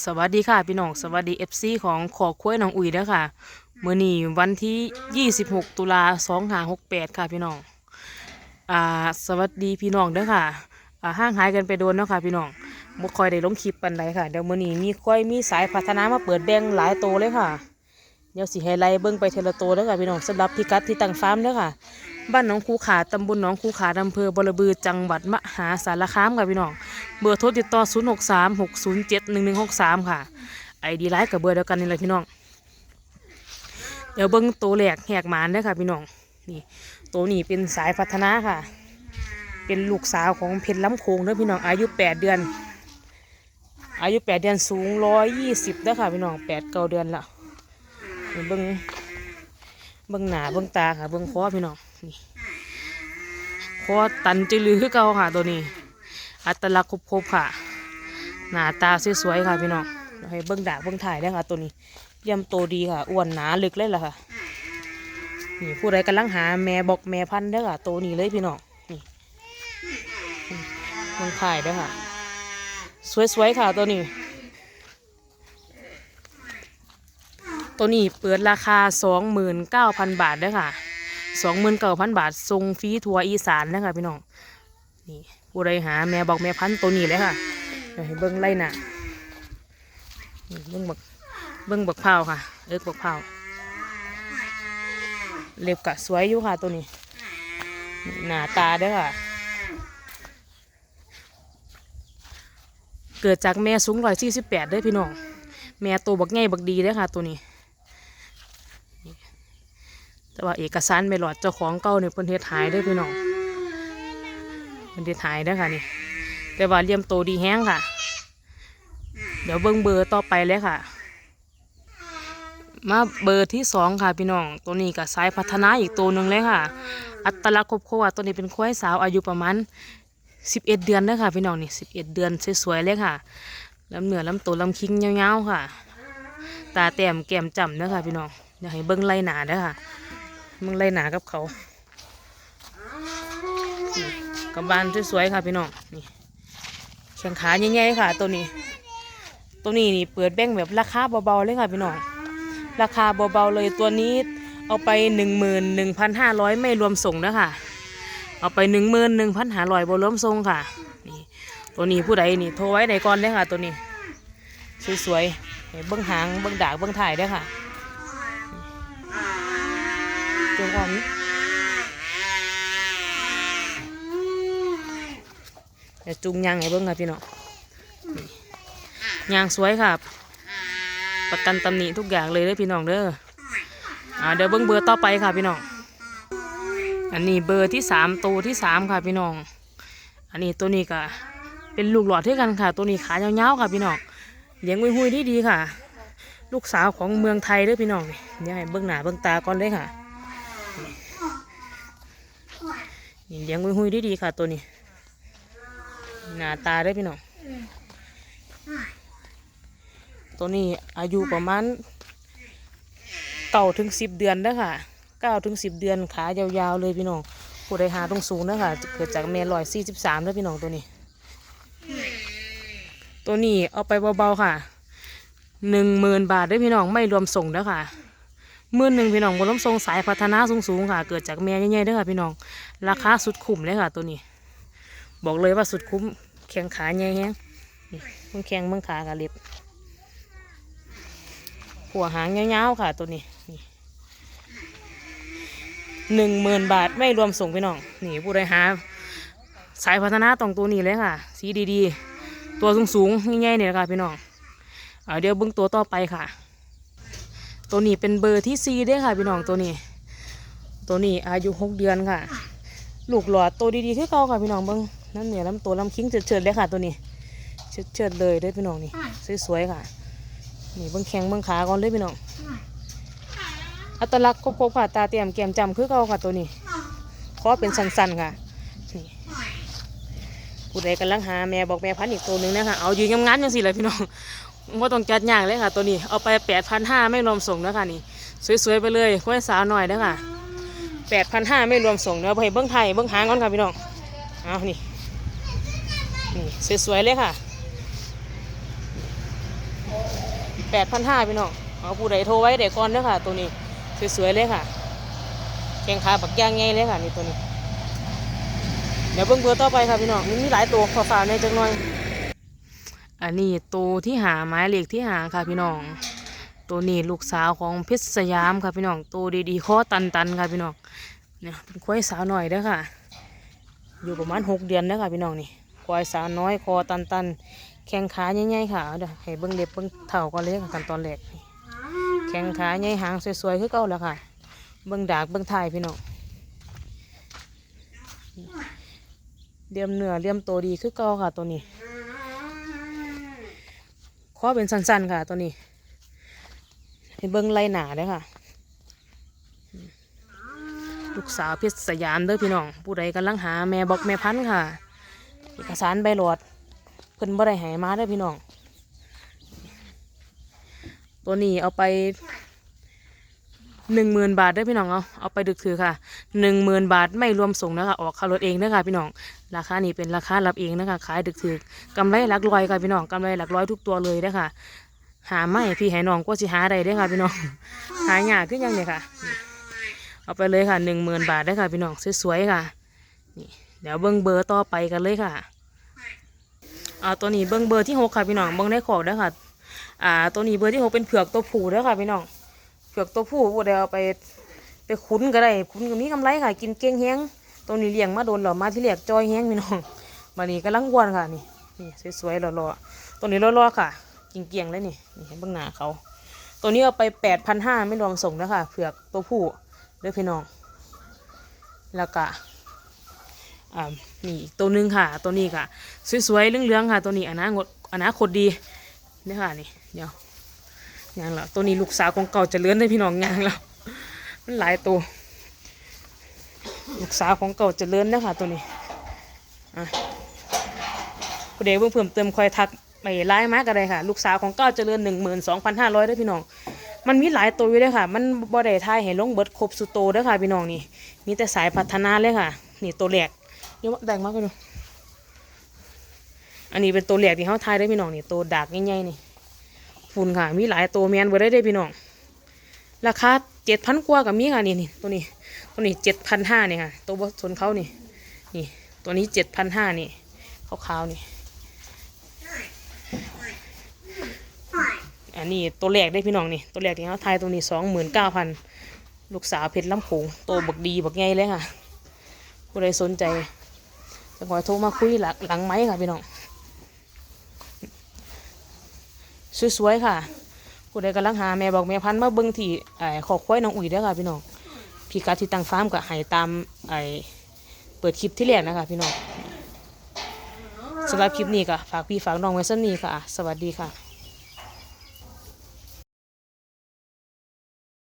สวัสดีค่ะพี่น้องสวัสดีเอฟซีของขอคุ้ยน้องอุ๋ยเด้อค่ะเมื้อนี้วันที่ 26 ตุลา2568 ค่ะพี่น้องอ่าสวัสดีพี่น้องเด้อค่ะอ่าห่างหายกันไปโดนเนาะค่ะพี่น้องบ่ค่อยได้ลงคลิปปานใดค่ะเดี๋ยวมื้อนี้มีค่อยมีสายพัฒนามาเปิดแบงหลายโตเลยค่ะเดี๋ยวสิให้ไล่เบิ่งไปเทละโตเด้อค่ะพี่น้องสำหรับพิกัดที่ตั้งฟาร์มเด้อค่ะ บ้านหนองคูขาตำบลหนองคูขาอำเภอบรบือจังหวัดมหาสารคามค่ะพี่น้องเบอร์โทรติดต่อ 0 6 3 6 0 7 1 1 6 3 ค่ะไอดีไลน์กับเบอร์เดียวกันนี่เลยพี่น้องเดี๋ยวเบิ้งตัวแหลกแหกหมานเด้อค่ะพี่น้องนี่ตัวนี้เป็นสายพัฒนาค่ะ เป็นลูกสาวของเพชรล้ำโคงเด้อพี่น้องอายุ 8 เดือน อายุ 8 เดือนสูง 120เด้อค่ะพี่น้อง8เก้าเดือนละเบิ้งเบิ้งหนาเบิ้งตาค่ะเบิ้งคอพี่น้อง นี่คอตันจืลือคือเก่าค่ะตัวนี้ อัตลักษณ์ครบๆค่ะ หน้าตาสวยๆค่ะพี่น้องให้เบิ้งดาเบิ้งถ่ายได้ค่ะตัวนี้เยี่ยมโตดีค่ะอ้วนหนาลึกเลยล่ะค่ะ นี่ผู้ใดกำลังหาแม่บอกแม่พันธุ์ด้ค่ะตัวนี้เลยพี่น้องนี่เบิ้งถ่ายเด้ค่ะ สวยๆค่ะตัวนี้ตัวนี้เปิดราคา 29,000 บาทด้อค่ะ 29,000บาททรงฟรีทัวร์อีสานนะคะพี่น้องนี่ผู้ใดหาแม่บอกแม่พันตัวนี้เลยค่ะเดี๋ยวให้เบิ้งไล่หน่ะนี่เบิ้งบักเบิ้งบักเผาค่ะ เอิกบักเผาเล็บกะสวยอยู่ค่ะตัวนี้หน้าตาเด้อค่ะ เกิดจากแม่สูงร้อยสี่สิบแปดด้อพี่น้อง แม่ตัวบักใหญ่บักดีเด้อค่ะตัวนี้ แต่ว่าเอกสารไม่หลอดเจ้าของเก่าเนี่ยเพิ่นเฮ็ดหายเด้อพี่น้องมันได้ถ่ายได้อค่ะนี่แต่ว่าเลี่ยมโตดีแห้งค่ะ เดี๋ยวเบิ้งเบอร์ต่อไปเลยค่ะ มาเบอร์ที่สองค่ะพี่น้อง ตัวนี้กับสายพัฒนาอีกตัวหนึ่งเลยค่ะ อัตลักษณ์ครบครัวตัวนี้เป็นควายสาวอายุประมาณสิบเอ็ดเดือนเด้อค่ะพี่น้องนี่สิบเอ็ดเดือนสวยๆเลยค่ะลำเหนือลำตัวลำคิงยาวๆค่ะ ตาแต้มแก้มจ่ำเด้อค่ะพี่น้องเดี๋ยวให้เบิ้งไล่หนาเด้อค่ะ เบิ้งไล่หนากับเขากับบานสวยๆค่ะพี่น้องนี่แข้งขาใหญ่ๆค่ะ ตัวนี้ ตัวนี้นี่เปิดแบ่งแบบราคาเบาๆเลยค่ะพี่น้องราคาเบาๆเลยตัวนี้เอาไปหนึ่งหมื่นหนึ่งพันห้าร้อยไม่รวมส่งนะคะเอาไปหนึ่งหมื่นหนึ่งพันห้าร้อยบ่รวมส่งค่ะนี่ตัวนี้ผู้ใดนี่โทรไว้ในก่อนเลยค่ะ ตัวนี้ สวยๆให้เบิ้งหางเบิ้งดากเบิ้งถ่ายได้อค่ะ จงอ่อมเดี๋ยวจุงยางให้เบิ้งค่ะพี่น้องยางสวยค่ะประกันตำหนิทุกอย่างเลยเด้อพี่น้องเด้ออ่าเดี๋ยวเบิ้งเบอร์ต่อไปค่ะพี่น้อง อันนี้เบอร์ที่สามตัวที่สามค่ะพี่น้อง อันนี้ตัวนี้ก็เป็นลูกหลอดที่กันค่ะ ตัวนี้ขายาวๆค่ะพี่น้องเลี้ยงไว้หุยที่ดีค่ะ ลูกสาวของเมืองไทยเด้อพี่น้องเดี๋ยวให้เบิ้งหน้าเบิ้งตาก่อนเลยค่ะ นี่เลี้ยงไว้หุยที่ดีค่ะตัวนี้ หน้าตาได้พี่น้อง ตัวนี้อายุประมาณเก้าถึงสิบเดือนเด้อค่ะเก้าถึงสิบเดือนขายาวๆเลยพี่น้องผู้ใดหาต้องสูงเด้อค่ะเกิดจากเมลอยสี่สิบสามเด้อพี่น้องตัวนี้ ตัวนี้เอาไปเบาๆค่ะหนึ่งหมื่นบาทเด้พี่น้องไม่รวมส่งเด้อค่ะ มื่นหนึ่งพี่น้องบนล้มทรงสายพัฒนาสูงๆค่ะ เกิดจากแม่ใหญ่ๆด้อค่ะพี่น้อง ราคาสุดคุ้มเลยค่ะ ตัวนี้ บอกเลยว่าสุดคุ้มแข้งขาใหญ่แฮงมึงแข้งมึงขากับเล็บหัวหางยาวๆค่ะ ตัวนี้หนึ่งหมื่นบาทไม่รวมส่งพี่น้อง นี่ผู้ใดหา สายพัฒนาตรงตัวนี้เลยค่ะ สีดีๆ ตัวสูงๆใหญ่ๆเนี่ยค่ะพี่น้องเอเดี๋ยวเบิ้งตัวต่อไปค่ะ ตัวนี้เป็นเบอร์ที่ซีได้อค่ะพี่น้องตัวนี้ ตัวนี้อายุหกเดือนค่ะ ลูกหลอดตัวดีๆคือเก่าค่ะพี่น้องเบิ้งนั่นเนี่ยลำตัวลำคิ้งเฉิดๆเลยค่ะ ตัวนี้เฉิดๆเลยเด้อพี่น้องนี่สวยๆค่ะ นี่เบิ้งแข้งเบิ้งขาก่อนเลยพี่น้องอัตลักษณ์ครบๆค่ะตาเตรียมแก้มจำคือเก่าค่ะตัวนี้คอเป็นสันๆค่ะนี่ผู้ใดกำลังหาแม่บอกแม่พันอีกตัวหนึ่งนะคะเอายืนงามๆจังสิเลยพี่น้อง ว่าต้องจัดย่ากเลยค่ะ ตัวนี้เอาไปแปดพันห้าไม่รวมส่งนะคะนี่ สวยๆไปเลยค่อยสาวหน่อยนะคะแปดพันห้าไม่รวมส่งเนื้อไปเบิ้งไทยเบิ้งหางก่อนค่ะพี่น้องเอานี่นี่สวยๆเลยค่ะแปดพันห้าพี่น้องเอาผู้ใดโทรไว้เดี๋ยวก่อนเด้อค่ะ ตัวนี้สวยๆเลยค่ะแข้งขาบักย่างไงเลยค่ะนี่ตัวนี้ เดี๋ยวเบิ่งเบอร์ต่อไปค่ะพี่น้องมันมีหลายตัวขอฝากในจังหน่อย อันนี้ตัวที่หาไม้เหล็กที่หาค่ะพี่น้อง ตัวนี้ลูกสาวของเพชรสยามค่ะพี่น้องตัวดีๆข้อตันๆค่ะพี่น้องเนี่ยเป็นควายสาวหน่อยเด้อค่ะ อยู่ประมาณหกเดือนเด้อค่ะพี่น้องนี่ควายสาวน้อยคอตันๆแข้งขาใหญ่ๆค่ะเดี๋ยวให้เบิ่งเล็บเบิ่งเท้าก่อนเลยค่ะขั้นตอนแรกแข้งขาใหญ่หางสวยๆคือเก่าแล้วค่ะ เบิ่งดากเบิ่งไทยพี่น้องเลี่ยมเนื้อเลี่ยมโตวดีคือเก่าค่ะตัวนี้ ข้อเป็นสั้นๆค่ะ ตัวนี้ให้เบิ้งไล่หนาเด้ค่ะ ลูกสาวเพชรสยามเด้อพี่น้อง ผู้ใดกำลังหาแม่บอกแม่พันธุ์ค่ะ เอกสารใบหลอดเพิ่นบ่ได้หายมาเด้อพี่น้อง ตัวนี้เอาไป หนึ่งหมื่นบาทเด้พี่น้องเอาเอาไปดึกถือค่ะหนึ่งหมื่นบาทไม่รวมส่งนะคะออกค่ารถเองเด้อค่ะพี่น้องราคานี้เป็นราคารับเองนะคะขายดึกถือกำไรหลักร้อยค่ะพี่น้องกำไรหลักร้อยทุกตัวเลยเด้ค่ะหาไม่พี่ให้น้องก็สิหาได้เด้ค่ะพี่น้องหายาขึ้นยังเนี่ยค่ะ เอาไปเลยค่ะหนึ่งหมื่นบาทได้ค่ะพี่น้องสวยๆค่ะนี่เดี๋ยวเบิ้งเบอร์ต่อไปกันเลยค่ะเอาตัวนี้เบิ้งเบอร์ที่หกค่ะพี่น้องเบิ้งได้ขอกได้ค่ะอ่าตัวนี้เบอร์ที่หกเป็นเผือกตัวผู้ด้ค่ะพี่น้อง เผือกตัวผู้บ่ได้เอาไปไปคุ้นก็ได้คุ้นก็มีกำไรค่ะ กินเก่งแฮงตัวนี้เลี้ยงมาโดนหรอมาที่เรียกจอยแฮงพี่น้องมานี่กำลังอ้วนค่ะนี่นี่สวยๆหล่อๆตัวนี้หล่อๆค่ะกิงเกียงๆเลยนี่นี่เห็นเบื้องหน้าเขา ตัวนี้เอาไปแปดพันห้าไม่รวมส่งนะคะเผือกตัวผู้เด้อพี่น้อง แล้วก็อ่านี่อีกตัวหนึ่งค่ะ ตัวนี้ค่ะ สวยๆเรื่องๆค่ะ ตัวนี้อนาคตอนาคตดีนี่ค่ะนี่เดี๋ยว ยังแล้วตัวนี้ลูกสาวของเก่าจะเลื่อนได้พี่น้องยังแล้วมันหลายตัว ลูกสาวของเก่าจะเลื่อนนะคะตัวนี้อะผู้ใดเพิ่งเพิ่มเติมคอยทักไปไล่มากก็ได้ค่ะ ลูกสาวของเก้าเจริญหนึ่งหมื่นสองพันห้าร้อยได้พี่น้อง มันมีหลายตัวอยู่เลยค่ะ มันบ่ได้ทายให้ลงเบิดครบสุโตด้อค่ะพี่น้องนี่ มีแต่สายพัฒนาเลยค่ะ นี่ตัวแรกเดี๋ยแบ่งมากกันดูอันนี้เป็นตัวแรกที่เขาทายได้พี่น้องนี่ตัวดากใหญ่ๆนี่ ฝุ่นค่ะ มีหลายตัวแมนเบิได้เด้พี่น้อง ราคาเจ็ดพันกว่ากับมีค่ะนี่นี่ตัวนี้ ตัวนี้เจ็ดพันห้านี่ค่ะ ตัวบนเขานี่ นี่ ตัวนี้เจ็ดพันห้านี่ขาวๆนี่ อันนี้ตัวแรกได้พี่น้องนี่ ตัวแรกที่เขาทายตัวนี้สองหมื่นเก้าพันลูกสาวเพชรลำโขงโตบักดีบักใหญ่เลยค่ะผู้ใดสนใจจะขอโทรมาคุยหลังหลังไม้ค่ะพี่น้อง สวยๆค่ะผู้ใดกำลังหาแม่บอกแม่พันธุ์มาเบิ้งที่ไอ้ขอควายน้องอุ๋ยเด้อค่ะพี่น้องพี่กัดที่ตั้งฟาร์มก็ให้ตามไอ้เปิดคลิปที่แรกนะคะพี่น้องสำหรับคลิปนี้ก็ฝากพี่ฝากน้องไว้สักนี้ค่ะ สวัสดีค่ะ